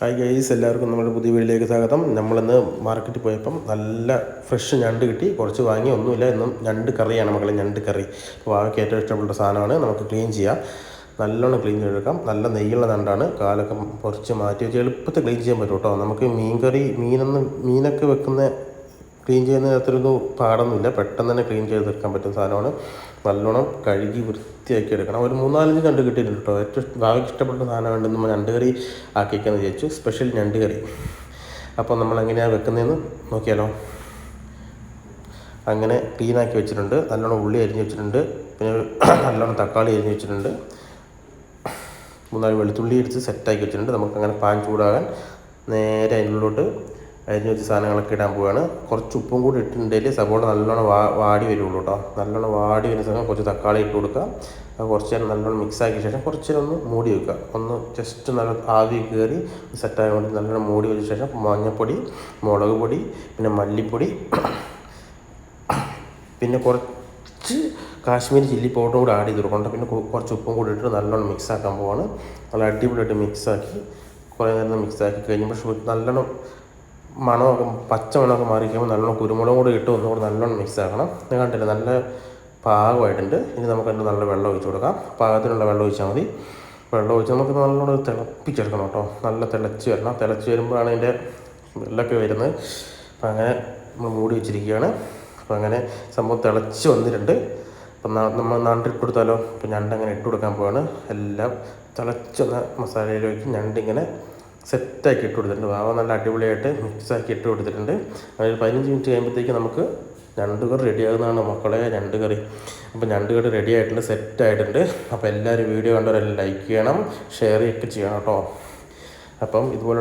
Hi guys എല്ലാവർക്കും നമ്മുടെ പുതിയ വീട്ടിലേക്ക് സ്വാഗതം. നമ്മളിന്ന് മാർക്കറ്റിൽ പോയപ്പം നല്ല ഫ്രഷ് ഞണ്ട് കിട്ടി. കുറച്ച് വാങ്ങി ഒന്നുമില്ല. എന്നും ഞണ്ട് കറിയാണ് മക്കളെ ഞണ്ട് കറി. വാവയ്ക്ക് ഏറ്റവും ഇഷ്ടപ്പെട്ട സാധനമാണ്. നമുക്ക് ക്ലീൻ ചെയ്യാം. നല്ലോണം ക്ലീൻ ചെയ്തെടുക്കാം. നല്ല നെയ്യുള്ള ഞണ്ടാണ്. കാലൊക്കെ കുറച്ച് മാറ്റി വെച്ച് എളുപ്പത്തിൽ ക്ലീൻ ചെയ്യാൻ പറ്റും കേട്ടോ. നമുക്ക് മീൻ കറി മീനൊന്നും മീനൊക്കെ വെക്കുന്ന ക്ലീൻ ചെയ്യുന്ന അത്രയൊന്നും പാടൊന്നുമില്ല. പെട്ടെന്ന് തന്നെ ക്ലീൻ ചെയ്ത് തീർക്കാൻ പറ്റുന്ന സാധനമാണ്. നല്ലോണം കഴുകി വൃത്തിയാക്കി എടുക്കണം. ഒരു മൂന്നാലഞ്ച് ഞണ്ട് കിട്ടിയിട്ടുണ്ട് കേട്ടോ. ഏറ്റവും ഭാവിക്ക് ഇഷ്ടപ്പെട്ട സാധനം വേണ്ടെന്ന് ഞണ്ട് കറി ആക്കിക്കാന്ന് വിചാരിച്ചു. സ്പെഷ്യൽ ഞണ്ട് കറി. അപ്പോൾ നമ്മൾ എങ്ങനെയാണ് വെക്കുന്നതെന്ന് നോക്കിയാലോ. അങ്ങനെ ക്ലീനാക്കി വെച്ചിട്ടുണ്ട്. നല്ലോണം ഉള്ളി അരിഞ്ഞ് വെച്ചിട്ടുണ്ട്. പിന്നെ നല്ലോണം തക്കാളി അരിഞ്ഞ് വെച്ചിട്ടുണ്ട്. മൂന്നാൽ വെളുത്തുള്ളി അരിച്ച് സെറ്റാക്കി വെച്ചിട്ടുണ്ട്. നമുക്ക് അങ്ങനെ പാൻ ചൂടാകാൻ നേരെ അതിനുള്ളിലോട്ട് അരിഞ്ഞ് വെച്ച സാധനങ്ങളൊക്കെ ഇടാൻ പോവുകയാണ് കുറച്ച് ഉപ്പും കൂടി ഇട്ടിട്ടുണ്ടെങ്കിൽ സബോള നല്ലോണം വാ വാടി വരുള്ളൂ കേട്ടോ നല്ലോണം വാടി വരുന്ന സമയം കുറച്ച് തക്കാളി ഇട്ട് കൊടുക്കുക. കുറച്ച് നേരം നല്ലോണം മിക്സ് ആക്കിയ ശേഷം കുറച്ച് നേരം ഒന്ന് മൂടി വെക്കുക. ഒന്ന് ജസ്റ്റ് നല്ല ആവി കയറി സെറ്റായ കൊണ്ട് നല്ലോണം മൂടി വെച്ച ശേഷം മഞ്ഞൾപ്പൊടി മുളക് പൊടി പിന്നെ മല്ലിപ്പൊടി പിന്നെ കുറച്ച് കാശ്മീരി ചില്ലി പൗഡറും കൂടി ആഡ് ചെയ്ത് കൊടുക്കണം പിന്നെ കുറച്ച് ഉപ്പും കൂടി ഇട്ട് നല്ലോണം മിക്സ് ആക്കാൻ പോവാണ്. നല്ല അടിപൊളിയായിട്ട് മിക്സ് ആക്കി കുറേ നേരം മിക്സ് ആക്കി കഴിയുമ്പോൾ ഷു- നല്ലോണം മണമൊക്കെ പച്ച മണമൊക്കെ മാറി കഴിയുമ്പോൾ നല്ലോണം കുരുമുളകും കൂടി ഇട്ട് ഒന്നുകൂടി നല്ലോണം മിക്സ് ആക്കണം. കണ്ടില്ല നല്ല പാകമായിട്ടുണ്ട്. ഇനി നമുക്ക് അതിന്റെ നല്ല വെള്ളം ഒഴിച്ച് കൊടുക്കാം. പാകത്തിനുള്ള വെള്ളം ഒഴിച്ചാൽ മതി. വെള്ളം ഒഴിച്ച് നമുക്ക് നല്ലോണം തിളപ്പിച്ചെടുക്കണം കേട്ടോ. നല്ല തിളച്ച് വരണം. തിളച്ച് വരുമ്പോഴാണ് അതിന്റെ വെള്ളമൊക്കെ വരുന്നത്. അപ്പം അങ്ങനെ നമ്മൾ മൂടി വെച്ചിരിക്കുകയാണ്. അപ്പം അങ്ങനെ സംഭവം തിളച്ച് വന്നിട്ടുണ്ട്. അപ്പം നമ്മൾ നണ്ടിട്ട് കൊടുത്താലോ? ഇപ്പം ഞണ്ട് അങ്ങനെ ഇട്ട് കൊടുക്കാൻ പോവാണ്. എല്ലാം തിളച്ച് മസാലയിലേക്ക് ഞണ്ടിങ്ങനെ സെറ്റാക്കി ഇട്ട് കൊടുത്തിട്ടുണ്ട്. വാവ നല്ല അടിപൊളിയായിട്ട് മിക്സാക്കി ഇട്ട് കൊടുത്തിട്ടുണ്ട്. അതൊരു പതിനഞ്ച് മിനിറ്റ് കഴിയുമ്പോഴത്തേക്ക് നമുക്ക് ഞണ്ട് കറി റെഡിയാകുന്നതാണ് മക്കളെ രണ്ട് കറി. അപ്പോൾ ഞണ്ട് കറി റെഡി ആയിട്ടുണ്ട് സെറ്റ് ആയിട്ടുണ്ട്. അപ്പോൾ എല്ലാവരും വീഡിയോ കണ്ടവരെല്ലാം ലൈക്ക് ചെയ്യണം ഷെയർ ഒക്കെ ചെയ്യണം കേട്ടോ. അപ്പം ഇതുപോലെ